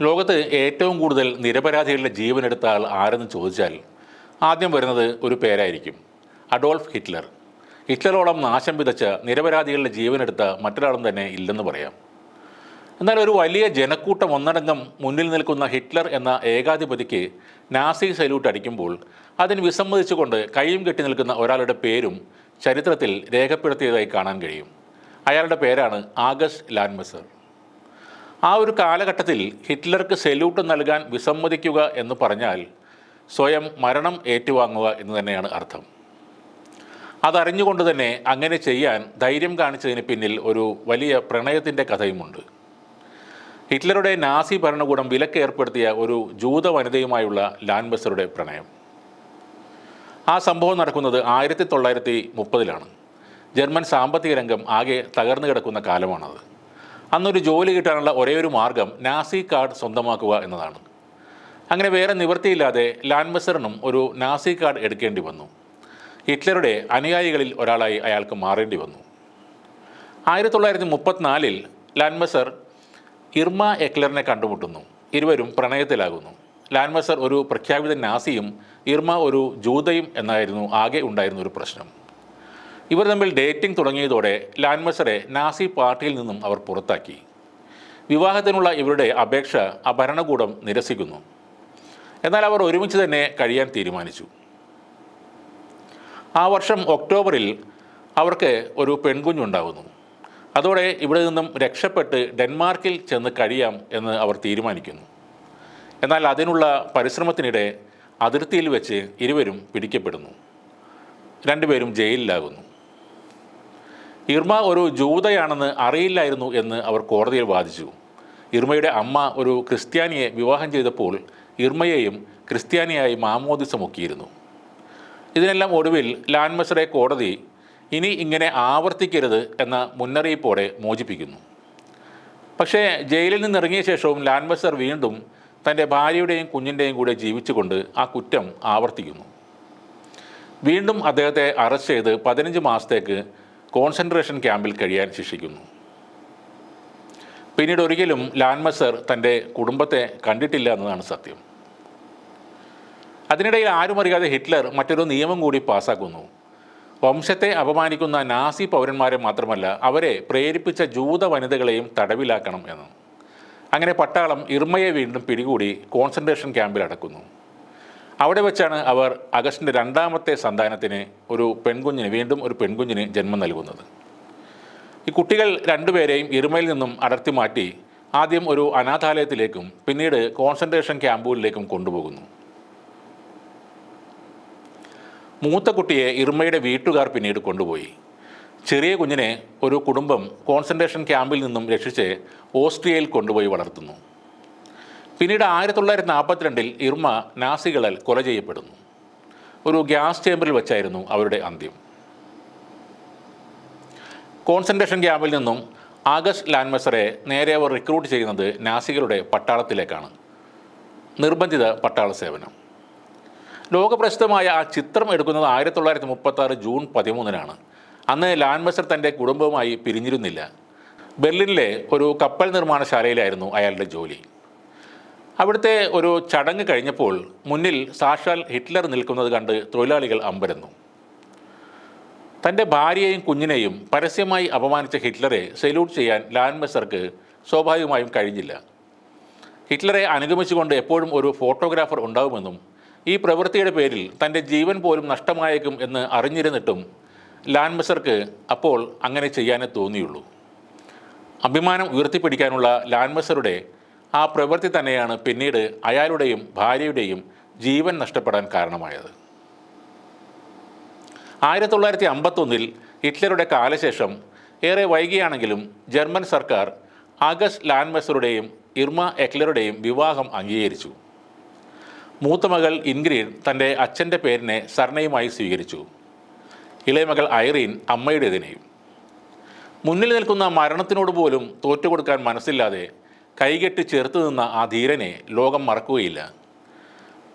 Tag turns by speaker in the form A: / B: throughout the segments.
A: ലോകത്ത് ഏറ്റവും കൂടുതൽ നിരപരാധികളുടെ ജീവനെടുത്ത ആൾ ആരെന്ന് ചോദിച്ചാൽ ആദ്യം വരുന്നത് ഒരു പേരായിരിക്കും. Adolf Hitler. ഹിറ്റ്ലറോളം നാശം വിതച്ച നിരപരാധികളുടെ ജീവനെടുത്ത മറ്റൊരാളും തന്നെ ഇല്ലെന്ന് പറയാം. എന്നാൽ ഒരു വലിയ ജനക്കൂട്ടം ഒന്നടങ്കം മുന്നിൽ നിൽക്കുന്ന ഹിറ്റ്ലർ എന്ന ഏകാധിപതിക്ക് നാസി സല്യൂട്ട് അടിക്കുമ്പോൾ അതിന് വിസമ്മതിച്ചുകൊണ്ട് കൈയും കെട്ടി നിൽക്കുന്ന ഒരാളുടെ പേരും ചരിത്രത്തിൽ രേഖപ്പെടുത്തിയതായി കാണാൻ കഴിയും. അയാളുടെ പേരാണ് ആഗസ്റ്റ് ലാൻമെസർ. ആ ഒരു കാലഘട്ടത്തിൽ ഹിറ്റ്ലർക്ക് സെല്യൂട്ട് നൽകാൻ വിസമ്മതിക്കുക എന്ന് പറഞ്ഞാൽ സ്വയം മരണം ഏറ്റുവാങ്ങുക എന്ന് തന്നെയാണ് അർത്ഥം. അതറിഞ്ഞുകൊണ്ട് തന്നെ അങ്ങനെ ചെയ്യാൻ ധൈര്യം കാണിച്ചതിന് പിന്നിൽ ഒരു വലിയ പ്രണയത്തിന്റെ കഥയുമുണ്ട്. ഹിറ്റ്ലറുടെ നാസി ഭരണകൂടം വിലക്ക് ഏർപ്പെടുത്തിയ ഒരു ജൂത വനിതയുമായുള്ള ലാൻബസറുടെ പ്രണയം. ആ സംഭവം നടക്കുന്നത് ആയിരത്തി തൊള്ളായിരത്തി മുപ്പതിലാണ്. ജർമ്മൻ സാമ്പത്തിക രംഗം ആകെ തകർന്നു കിടക്കുന്ന കാലമാണത്. അന്നൊരു ജോലി കിട്ടാനുള്ള ഒരേ ഒരു മാർഗം നാസി കാർഡ് സ്വന്തമാക്കുക എന്നതാണ്. അങ്ങനെ വേറെ നിവൃത്തിയില്ലാതെ ലാൻബസറിനും ഒരു നാസി കാർഡ് എടുക്കേണ്ടി വന്നു. ഹിറ്റ്ലറുടെ അനുയായികളിൽ ഒരാളായി അയാൾക്ക് മാറേണ്ടി വന്നു. ആയിരത്തി തൊള്ളായിരത്തി മുപ്പത്തിനാലിൽ ലാൻമസർ ഇർമ എക്ലറിനെ കണ്ടുമുട്ടുന്നു. ഇരുവരും പ്രണയത്തിലാകുന്നു. ലാൻമസർ ഒരു പ്രഖ്യാപിത നാസിയും ഇർമ ഒരു ജൂതയും എന്നായിരുന്നു ആകെ ഉണ്ടായിരുന്ന ഒരു പ്രശ്നം. ഇവർ തമ്മിൽ ഡേറ്റിംഗ് തുടങ്ങിയതോടെ ലാൻമസറെ നാസി പാർട്ടിയിൽ നിന്നും അവർ പുറത്താക്കി. വിവാഹത്തിനുള്ള ഇവരുടെ അപേക്ഷ ആ ഭരണകൂടം നിരസിക്കുന്നു. എന്നാൽ അവർ ഒരുമിച്ച് തന്നെ കഴിയാൻ തീരുമാനിച്ചു. ആ വർഷം ഒക്ടോബറിൽ അവർക്ക് ഒരു പെൺകുഞ്ഞുണ്ടാകുന്നു അതോടെ ഇവിടെ നിന്നും രക്ഷപ്പെട്ട് ഡെൻമാർക്കിൽ ചെന്ന് കഴിയാം എന്ന് അവർ തീരുമാനിക്കുന്നു. എന്നാൽ അതിനുള്ള പരിശ്രമത്തിനിടെ അതിർത്തിയിൽ വെച്ച് ഇരുവരും പിടിക്കപ്പെടുന്നു. രണ്ടുപേരും ജയിലിലാകുന്നു. ഇർമ ഒരു ജൂതയാണെന്ന് അറിയില്ലായിരുന്നു എന്ന് അവർ കോടതിയിൽ വാദിച്ചു. ഇർമയുടെ അമ്മ ഒരു ക്രിസ്ത്യാനിയെ വിവാഹം ചെയ്തപ്പോൾ ഇർമയെയും ക്രിസ്ത്യാനിയായി മാമോദിസ മുക്കിയിരുന്നു ഇതിനെല്ലാം ഒടുവിൽ ലാൻമസറെ കോടതി ഇനി ഇങ്ങനെ ആവർത്തിക്കരുത് എന്ന മുന്നറിയിപ്പോടെ മോചിപ്പിക്കുന്നു. പക്ഷേ ജയിലിൽ നിന്നിറങ്ങിയ ശേഷവും ലാൻമസർ വീണ്ടും തന്റെ ഭാര്യയുടെയും കുഞ്ഞിന്റെയും കൂടെ ജീവിച്ചുകൊണ്ട് ആ കുറ്റം ആവർത്തിക്കുന്നു. വീണ്ടും അദ്ദേഹത്തെ അറസ്റ്റ് ചെയ്ത് പതിനഞ്ച് മാസത്തേക്ക് കോൺസെൻട്രേഷൻ ക്യാമ്പിൽ കഴിയാൻ ശിക്ഷിക്കുന്നു. പിന്നീട് ഒരിക്കലും ലാൻമസർ തന്റെ കുടുംബത്തെ കണ്ടിട്ടില്ല എന്നതാണ് സത്യം. അതിനിടയിൽ ആരും അറിയാതെ ഹിറ്റ്ലർ മറ്റൊരു നിയമം കൂടി പാസ്സാക്കുന്നു വംശത്തെ അപമാനിക്കുന്ന നാസി പൗരന്മാരെ മാത്രമല്ല അവരെ പ്രേരിപ്പിച്ച ജൂത വനിതകളെയും തടവിലാക്കണം എന്ന്. അങ്ങനെ പട്ടാളം ഇർമയെ വീണ്ടും പിടികൂടി കോൺസെൻട്രേഷൻ ക്യാമ്പിൽ അടക്കുന്നു. അവിടെ വെച്ചാണ് അവർ അഗസ്റ്റിന്റെ രണ്ടാമത്തെ സന്താനത്തിന് ഒരു പെൺകുഞ്ഞിന് വീണ്ടും ഒരു പെൺകുഞ്ഞിന് ജന്മം നൽകുന്നത്. ഈ കുട്ടികൾ രണ്ടുപേരെയും ഇരുമയിൽ നിന്നും അടർത്തി മാറ്റി ആദ്യം ഒരു അനാഥാലയത്തിലേക്കും പിന്നീട് കോൺസെൻട്രേഷൻ ക്യാമ്പുകളിലേക്കും കൊണ്ടുപോകുന്നു. മൂത്ത കുട്ടിയെ ഇർമയുടെ വീട്ടുകാർ പിന്നീട് കൊണ്ടുപോയി. ചെറിയ കുഞ്ഞിനെ ഒരു കുടുംബം കോൺസെൻട്രേഷൻ ക്യാമ്പിൽ നിന്നും രക്ഷിച്ച് ഓസ്ട്രിയയിൽ കൊണ്ടുപോയി വളർത്തുന്നു. പിന്നീട് ആയിരത്തി തൊള്ളായിരത്തി നാൽപ്പത്തിരണ്ടിൽ ഇർമ നാസികളാൽ കൊല ചെയ്യപ്പെടുന്നു. ഒരു ഗ്യാസ് ചേമ്പറിൽ വെച്ചായിരുന്നു അവരുടെ അന്ത്യം. കോൺസെൻട്രേഷൻ ക്യാമ്പിൽ നിന്നും ആഗസ്റ്റ് ലാൻമസറെ നേരെ അവർ റിക്രൂട്ട് ചെയ്യുന്നത് നാസികളുടെ പട്ടാളത്തിലേക്കാണ്. നിർബന്ധിത പട്ടാള സേവനം. ലോകപ്രസിദ്ധമായ ആ ചിത്രം എടുക്കുന്നത് ആയിരത്തി തൊള്ളായിരത്തി മുപ്പത്തി ജൂൺ പതിമൂന്നിനാണ്. അന്ന് ലാൻമസർ തന്റെ കുടുംബവുമായി പിരിഞ്ഞിരുന്നില്ല. ബെർലിനിലെ ഒരു കപ്പൽ നിർമ്മാണശാലയിലായിരുന്നു അയാളുടെ ജോലി. അവിടുത്തെ ഒരു ചടങ്ങ് കഴിഞ്ഞപ്പോൾ മുന്നിൽ സാക്ഷാൽ ഹിറ്റ്ലർ നിൽക്കുന്നത് കണ്ട് തൊഴിലാളികൾ അമ്പരന്നു. തന്റെ ഭാര്യയെയും കുഞ്ഞിനെയും പരസ്യമായി അപമാനിച്ച ഹിറ്റ്ലറെ സല്യൂട്ട് ചെയ്യാൻ ലാൻമെസർക്ക് സ്വാഭാവികമായും കഴിഞ്ഞില്ല. ഹിറ്റ്ലറെ അനുഗമിച്ചുകൊണ്ട് എപ്പോഴും ഒരു ഫോട്ടോഗ്രാഫർ ഉണ്ടാവുമെന്നും ഈ പ്രവൃത്തിയുടെ പേരിൽ തന്റെ ജീവൻ പോലും നഷ്ടമായേക്കും എന്ന് അറിഞ്ഞിരുന്നിട്ടും ലാൻമെസർക്ക് അപ്പോൾ അങ്ങനെ ചെയ്യാനേ തോന്നിയുള്ളൂ. അഭിമാനം ഉയർത്തിപ്പിടിക്കാനുള്ള ലാൻമെസറുടെ ആ പ്രവൃത്തി തന്നെയാണ് പിന്നീട് അയാളുടെയും ഭാര്യയുടെയും ജീവൻ നഷ്ടപ്പെടാൻ കാരണമായത്. ആയിരത്തി തൊള്ളായിരത്തി അമ്പത്തൊന്നിൽ ഹിറ്റ്ലറുടെ കാലശേഷം ഏറെ വൈകിയാണെങ്കിലും ജർമ്മൻ സർക്കാർ ആഗസ്റ്റ് ലാൻമെസറുടെയും ഇർമ എക്ലറുടെയും വിവാഹം അംഗീകരിച്ചു. മൂത്ത മകൾ ഇൻഗ്രീഡ് തന്റെ അച്ഛന്റെ പേരിനെ സർണയുമായി സ്വീകരിച്ചു. ഇളയമകൾ ഐറീൻ അമ്മയുടേതിനെയും. മുന്നിൽ നിൽക്കുന്ന മരണത്തിനോട് പോലും തോറ്റുകൊടുക്കാൻ മനസ്സില്ലാതെ കൈകെട്ടി ചേർത്ത് നിന്ന ആ ധീരനെ ലോകം മറക്കുകയില്ല.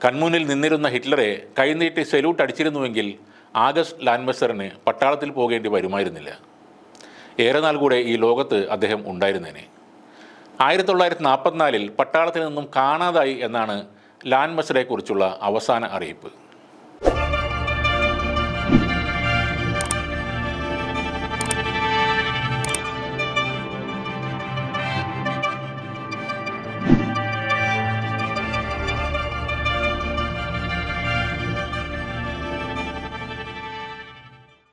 A: കൺമുന്നിൽ നിന്നിരുന്ന ഹിറ്റ്ലറെ കൈനീട്ടി സല്യൂട്ട് അടിച്ചിരുന്നുവെങ്കിൽ ആഗസ്റ്റ് ലാൻമെസറിന് പട്ടാളത്തിൽ പോകേണ്ടി വരുമായിരുന്നില്ല. ഏറെ നാൾ കൂടെ ഈ ലോകത്ത് അദ്ദേഹം ഉണ്ടായിരുന്നേനെ. ആയിരത്തി തൊള്ളായിരത്തി നാൽപ്പത്തിനാലിൽ പട്ടാളത്തിൽ നിന്നും കാണാതായി എന്നാണ് ലാൻമസറെ കുറിച്ചുള്ള അവസാന അറിയിപ്പ്.